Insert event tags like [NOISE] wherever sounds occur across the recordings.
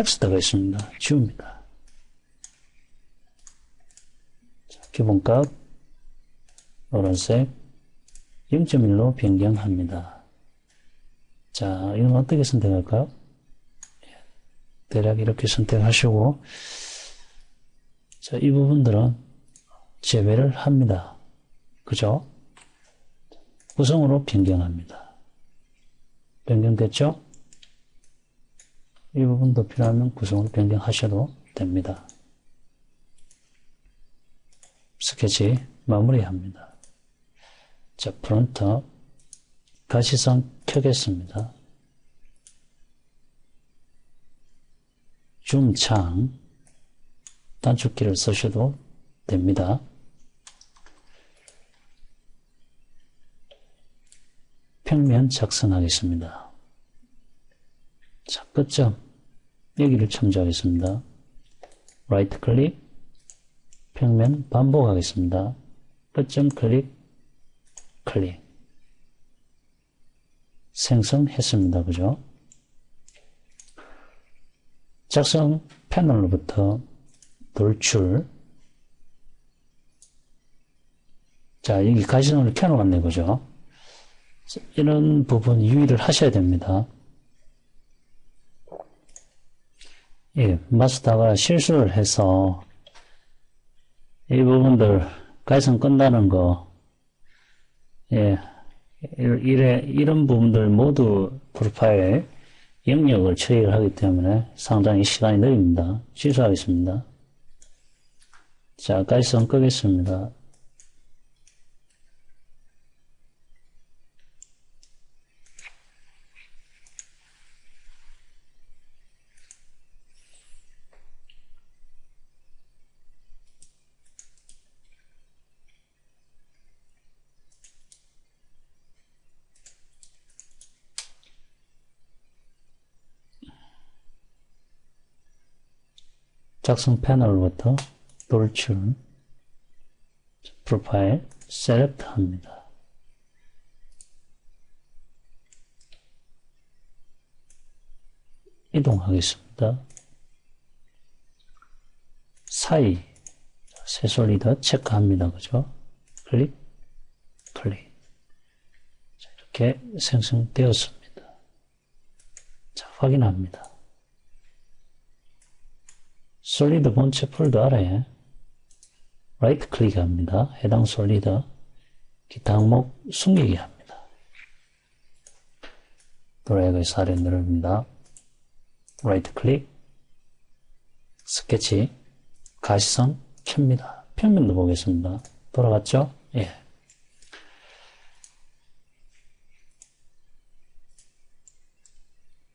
텍스트가 있습니다. 지웁니다. 자, 기본값 노란색 0.1로 변경합니다. 자, 이건 어떻게 선택할까요? 대략 이렇게 선택하시고 자, 이 부분들은 제외를 합니다. 그죠? 구성으로 변경합니다. 변경됐죠? 이 부분도 필요하면 구성으로 변경하셔도 됩니다. 스케치 마무리합니다. 자, 프론터 가시성 켜겠습니다. 줌창 단축키를 쓰셔도 됩니다. 평면 작성하겠습니다. 자, 끝점 여기를 참조하겠습니다. 라이트 클릭 평면 반복하겠습니다. 끝점 클릭 클릭 생성했습니다. 그죠? 작성 패널로부터 돌출 자 여기 가시선을 켜놓았네 그죠 이런 부분 유의를 하셔야 됩니다 예, 마스터가 실수를 해서 이 부분들 가시선 끝나는 거 예, 이래, 이런 부분들 모두 프로파일 영역을 처리를 하기 때문에 상당히 시간이 느립니다. 취소하겠습니다. 자, 가시성 끄겠습니다. 작성 패널부터 돌출, 프로파일, 셀렉트 합니다. 이동하겠습니다. 사이, 새솔리더 체크합니다. 그죠? 클릭, 클릭. 자, 이렇게 생성되었습니다. 자, 확인합니다. 솔리드 본체 폴더 아래에 라이트 클릭합니다. 해당 솔리드 기타 항목 숨기기 합니다. 드래그해서 아래 누릅니다. 라이트 클릭 스케치 가시선 켭니다. 평면도 보겠습니다. 돌아갔죠? 예.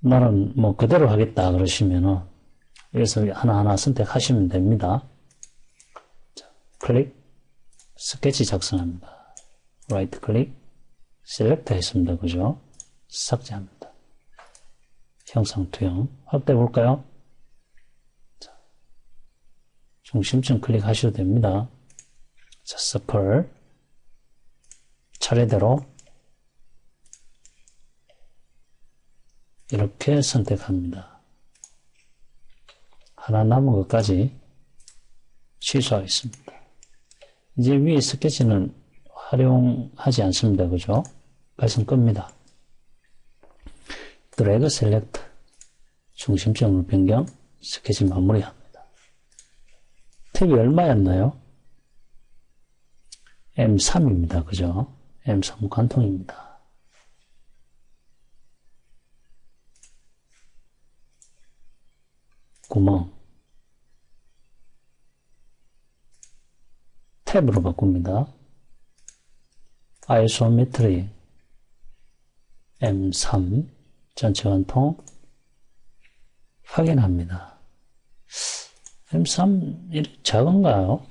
나는 뭐 그대로 하겠다 그러시면은 여기서 하나하나 선택하시면 됩니다. 자, 클릭, 스케치 작성합니다. 라이트 클릭, 셀렉트 했습니다. 그죠? 삭제합니다. 형상 투영, 확대해 볼까요? 자, 중심점 클릭하셔도 됩니다. 자, 서클, 차례대로 이렇게 선택합니다. 하나 남은 것까지 취소하겠습니다. 이제 위에 스케치는 활용하지 않습니다. 그죠? 발성 끕니다. 드래그 셀렉트 중심점을 변경 스케치 마무리합니다. 탭이 얼마였나요? M3입니다. 그죠? M3 관통입니다. 구멍 탭으로 바꿉니다. 아이소메트리 M3 전체 관통 확인합니다. M3 작은가요?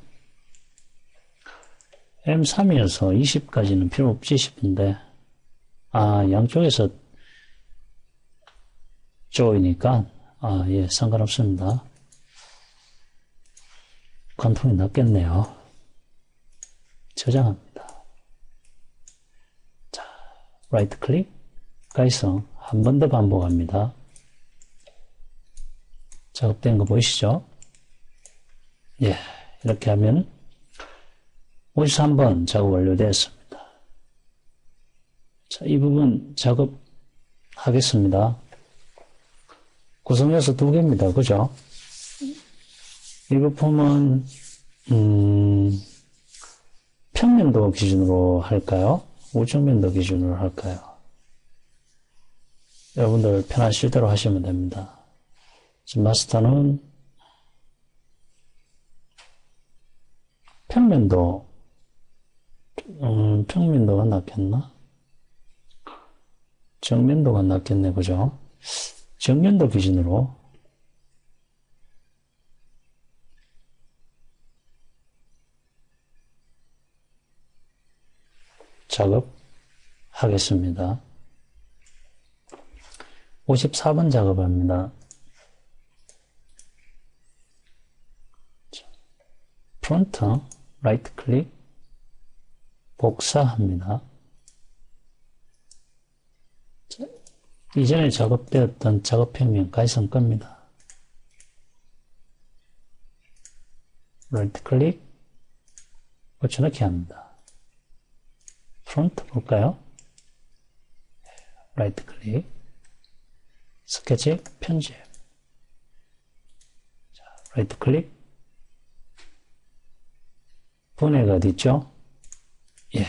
M3이어서 20까지는 필요 없지 싶은데 아 양쪽에서 쪼이니까 아, 예, 상관없습니다. 관통이 낮겠네요. 저장합니다. 자, 라이트 클릭, 가이성 한 번 더 반복합니다. 작업된 거 보이시죠? 예, 이렇게 하면 53번 작업 완료되었습니다. 자, 이 부분 작업하겠습니다. 구성 요소 두 개입니다. 그죠? 이 부품은, 음, 평면도 기준으로 할까요? 우측면도 기준으로 할까요? 여러분들 편하실 대로 하시면 됩니다. 지금 마스터는 평면도, 음, 평면도가 낫겠나? 정면도가 낫겠네, 그죠? 정면도 기준으로 작업하겠습니다. 54번 작업합니다. 프론트, 라이트 클릭, 복사합니다. 이전에 작업되었던 작업 평면 가이성 겁니다. 라이트 클릭, 붙여넣기 합니다. 프론트 볼까요? 라이트 클릭, 스케치 편집. 자, 라이트 클릭, 분해가 어디 있죠? 예.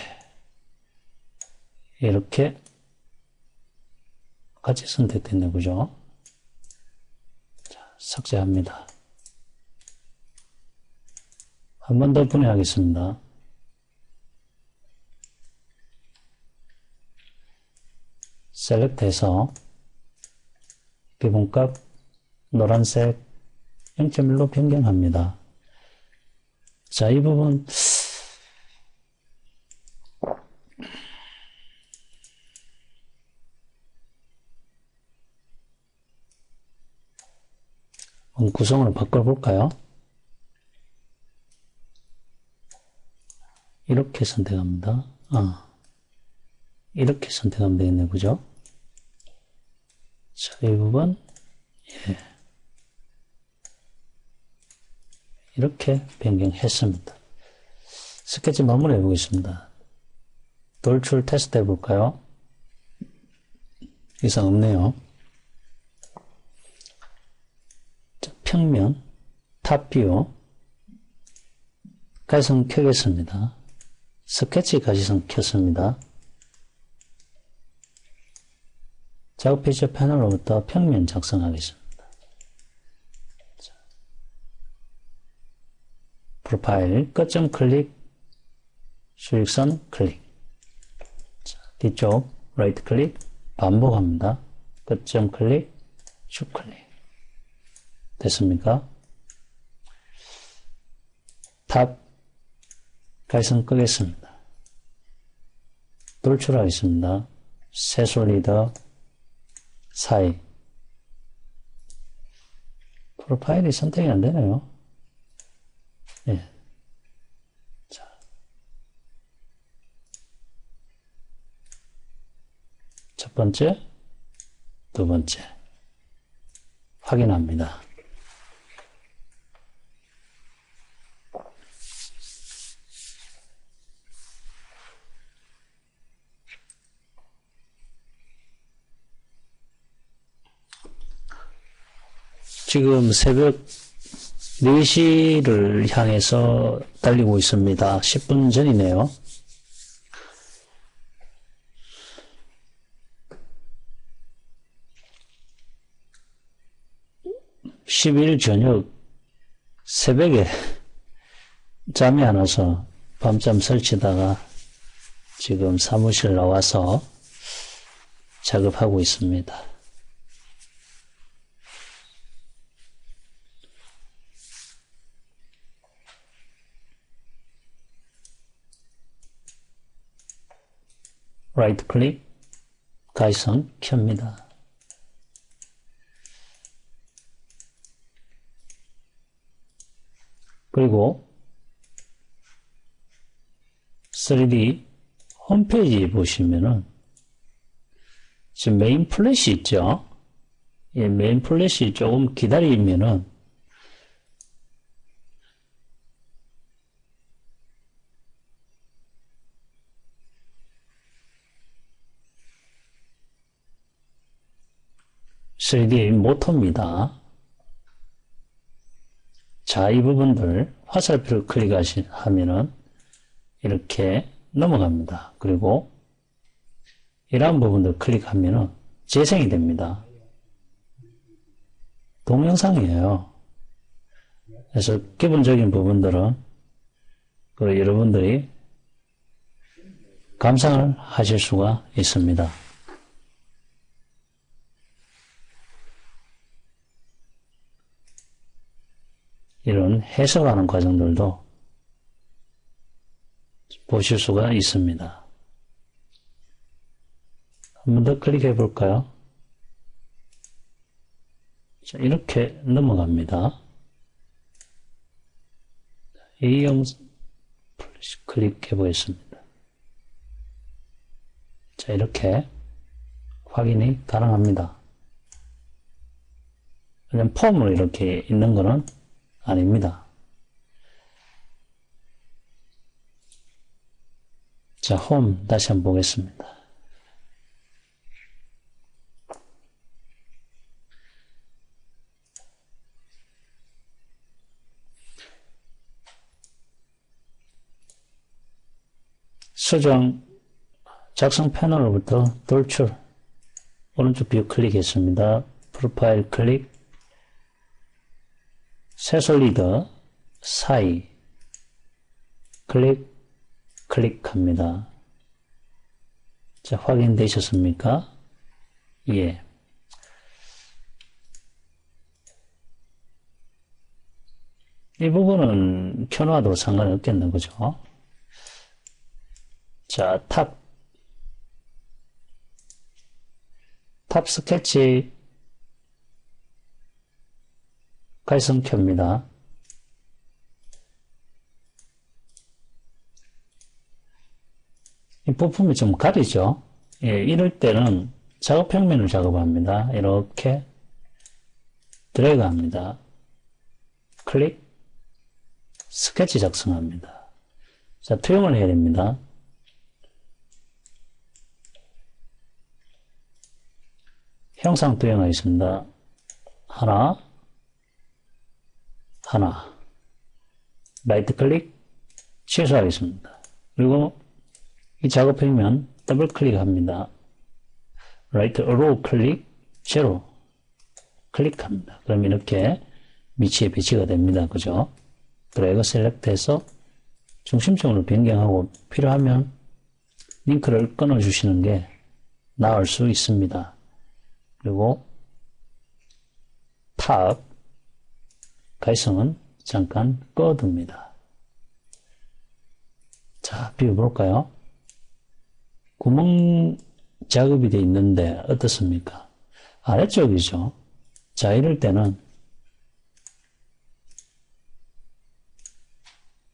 이렇게 같이 선택됐네, 그죠? 자, 삭제합니다. 한 번 더 분해하겠습니다. 셀렉트해서 기본값 노란색 0.1로 변경합니다. 자, 이 부분 구성을 바꿔볼까요? 이렇게 선택합니다. 아, 이렇게 선택하면 되겠네, 그죠? 자, 이 부분, 예. 이렇게 변경했습니다. 스케치 마무리 해 보겠습니다. 돌출 테스트 해볼까요? 이상 없네요. 평면, 탑뷰, 가시성 켜겠습니다. 스케치 가시성 켰습니다. 작업 피처 패널로부터 평면 작성하겠습니다. 자, 프로파일 끝점 클릭, 수익선 클릭. 자, 뒤쪽 라이트 클릭 반복합니다. 끝점 클릭, 쭉 클릭. 됐습니까? 탑 가이성 끄겠습니다. 돌출하겠습니다. 새 솔리더 사이 프로파일이 선택이 안 되네요. 예. 자. 첫 번째, 두 번째 확인합니다. 지금 새벽 4시를 향해서 달리고 있습니다. 10분 전이네요. (10일) 저녁 새벽에 [LAUGHS] 잠이 안 와서 밤잠 설치다가 지금 사무실 나와서 작업하고 있습니다. 라이트 클릭, 가이선 켭니다. 그리고 3D 홈페이지 보시면은 지금 메인 플래시 있죠? 예, 메인 플래시 조금 기다리면은 (3D) 모터입니다. 자, 이 부분들 화살표를 클릭하면은 이렇게 넘어갑니다. 그리고 이러한 부분들 클릭하면은 재생이 됩니다. 동영상이에요. 그래서 기본적인 부분들은 그 여러분들이 감상을 하실 수가 있습니다. 해석하는 과정들도 보실 수가 있습니다. 한 번 더 클릭해 볼까요? 자, 이렇게 넘어갑니다. A형 클릭해 보겠습니다. 자, 이렇게 확인이 가능합니다. 그냥 폼으로 이렇게 있는 거는 아닙니다. 자, 홈 다시 한번 보겠습니다. 수정 작성 패널로부터 돌출 오른쪽 뷰 클릭했습니다. 프로파일 클릭 새솔리더 사이 클릭 클릭합니다. 자 확인되셨습니까? 예. 이 부분은 켜놔도 상관이 없겠는 거죠. 자, 탑. 탑 스케치 갈성표입니다. 이 부품이 좀 가리죠? 예, 이럴 때는 작업 평면을 작업합니다. 이렇게 드래그 합니다. 클릭, 스케치 작성합니다. 자, 투영을 해야 됩니다. 형상 투영하겠습니다. 하나, 하나. 라이트 클릭, 취소하겠습니다. 그리고 이 작업해면 더블 클릭합니다. 라이트 로 클릭, 제로 클릭합니다. 그럼 이렇게 위치에 배치가 됩니다. 그죠? 드래그 셀렉트해서 중심점으로 변경하고 필요하면 링크를 끊어주시는 게 나을 수 있습니다. 그리고 탑 가이성은 잠깐 꺼둡니다. 자, 비워볼까요? 구멍 작업이 되어 있는데 어떻습니까? 아래쪽이죠. 자, 이럴 때는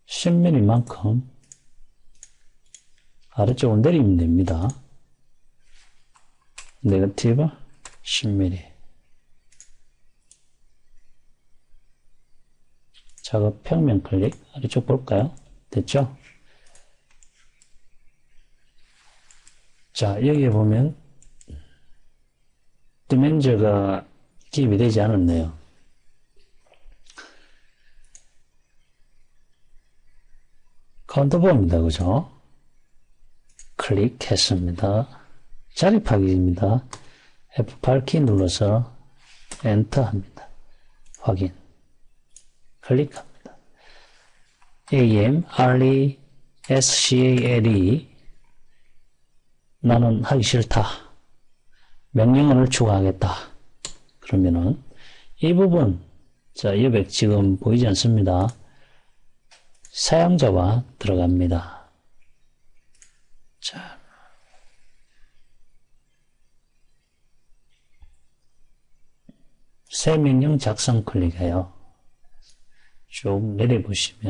10mm만큼 아래쪽으로 내리면 됩니다. 네거티브 10mm 작업 평면 클릭 아래쪽 볼까요? 됐죠? 자 여기에 보면 디멘저가 기입이 되지 않았네요. 카운터보입니다. 그죠? 클릭했습니다. 자립하기입니다. F8키 눌러서 엔터 합니다. 확인. 클릭합니다. AM, RE, SCALE 나는 하기 싫다. 명령어를 추가하겠다. 그러면은 이 부분 자 여백 지금 보이지 않습니다. 사용자와 들어갑니다. 자 새 명령 작성 클릭해요. 쭉 내려보시면